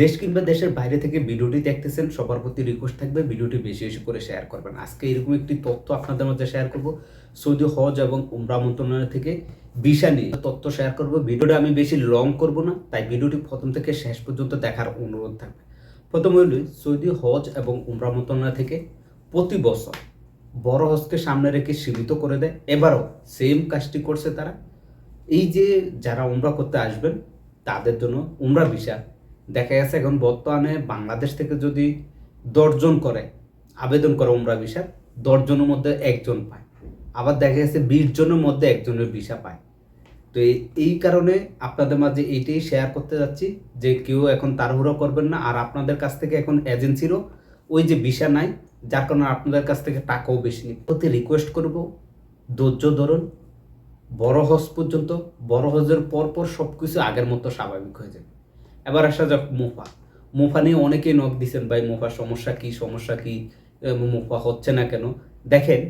দেশ কিংবা দেশের বাইরে থেকে ভিডিওটি দেখতেছেন, সবার প্রতি রিকোয়েস্ট থাকবে, ভিডিওটি বেশি বেশি করে শেয়ার করবেন। আজকে এরকম একটি তথ্য আপনাদের মধ্যে শেয়ার করব, সৌদি হজ এবং উমরা মন্ত্রণালয় থেকে ভিসা নিয়ে। তথ্য শেয়ার করব, ভিডিওটা আমি বেশি লং করব না, তাই ভিডিওটি প্রথম থেকে শেষ পর্যন্ত দেখার অনুরোধ থাকবে। প্রথম হইল সৌদি হজ এবং উমরা মন্ত্রণালয় থেকে প্রতি বছর বড় হজকে সামনে রেখে সীমিত করে দেয়। এবারও সেম কাজটি করছে তারা। এই যে যারা উমরা করতে আসবেন, তাদের জন্য উমরা ভিসা দেখা গেছে এখন বর্তমানে বাংলাদেশ থেকে যদি দশজন করে আবেদন করে উমরা ভিসা, দশজনের মধ্যে একজন পায়। আবার দেখা গেছে বিশ জনের মধ্যে একজনের ভিসা পায়। তো এই- কারণে আপনাদের মাঝে এইটাই শেয়ার করতে যাচ্ছি যে কেউ এখন তাড়াহুড়ো করবেন না। আর আপনাদের কাছ থেকে এখন এজেন্সিরও ওই যে ভিসা নাই, যার কারণে আপনাদের কাছ থেকে টাকাও বেশি নেই। প্রতি রিকোয়েস্ট করব, ধৈর্য ধরুন, বড় হজ পর্যন্ত, বড় হজের পর পর সব কিছু আগের মতো স্বাভাবিক হয়ে যাবে। এবার আসা যাক মুফা। মুফা নিয়ে অনেকেই নখ দিচ্ছেন ভাই মুফার সমস্যা কি? সমস্যা কি? মুফা হচ্ছে না কেন? দেখেন,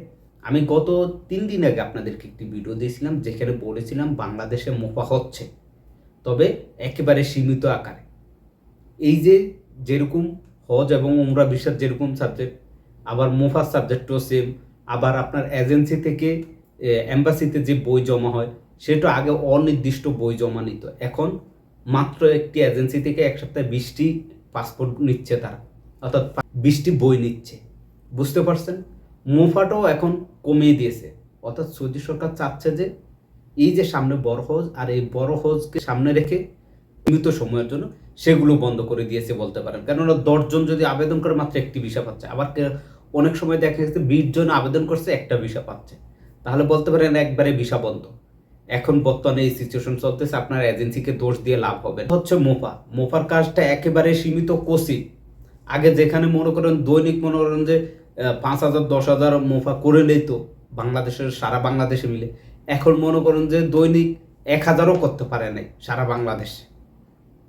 আমি গত তিন দিন আগে আপনাদেরকে একটি ভিডিও দিয়েছিলাম, যেখানে বলেছিলাম বাংলাদেশে মুফা হচ্ছে, তবে একেবারে সীমিত আকারে। এই যে যেরকম হজ এবং উমরা বিশ্বাস যেরকম সাবজেক্ট আবার মুফার সাবজেক্টও সেম আবার আপনার এজেন্সি থেকে এম্বাসিতে যে বই জমা হয়, সেটা আগে অনির্দিষ্ট বই জমা নিত। এখন মাত্র একটি এজেন্সি থেকে এক সপ্তাহে বিশটি পাসপোর্ট নিচ্ছে তারা। অর্থাৎ বিশটি বই নিচ্ছে। বুঝতে পারছেন? মুফাটাও এখন কমিয়ে দিয়েছে। অর্থাৎ সৌদি সরকার চাচ্ছে যে এই যে সামনে বড় হজ আর এই বড় হজকে সামনে রেখে সীমিত সময়ের জন্য সেগুলো বন্ধ করে দিয়েছে বলতে পারেন। কেননা দশজন যদি আবেদন করে মাত্র একটি ভিসা পাচ্ছে। আবার অনেক সময় দেখা গেছে বিশ জন আবেদন করছে, একটা ভিসা পাচ্ছে। তাহলে বলতে পারেন একবারে ভিসা বন্ধ। এখন বর্তমানে এই সিচুয়েশন চলতেছে, আপনার এজেন্সিকে দোষ দিয়ে লাভ হবে হচ্ছে মোফা। মোফার কাজটা একেবারে সীমিত কোসি আগে যেখানে মনে করেন দৈনিক মনে করেন যে পাঁচ হাজার, দশ হাজার মোফা করে নিত, বাংলাদেশের, সারা বাংলাদেশে মিলে। এখন মনে করেন যে দৈনিক এক হাজারও করতে পারে নাই সারা বাংলাদেশে।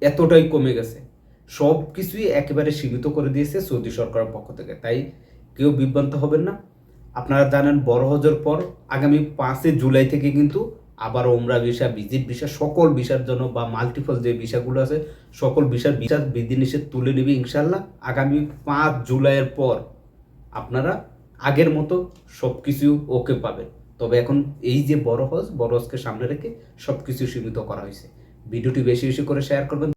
এতটাই কমে গেছে। সব কিছুই একেবারে সীমিত করে দিয়েছে সৌদি সরকারের পক্ষ থেকে। তাই কেউ বিভ্রান্ত হবেন না। আপনারা জানেন বড় হজের পর আগামী পাঁচই জুলাই থেকে কিন্তু আবার ওমরা ভিসা ভিজিট ভিসা, সকল ভিসার জন্য বা মাল্টিপল যে ভিসাগুলো আছে, সকল ভিসার ভিসা বিধিনিষেধ তুলে নেবে ইনশাল্লাহ আগামী পাঁচ জুলাইয়ের পর আপনারা আগের মতো সব কিছু ওকে পাবেন। তবে এখন এই যে বড় হজ, বড় হজকে সামনে রেখে সব কিছু সীমিত করা হয়েছে। ভিডিওটি বেশি বেশি করে শেয়ার করবেন।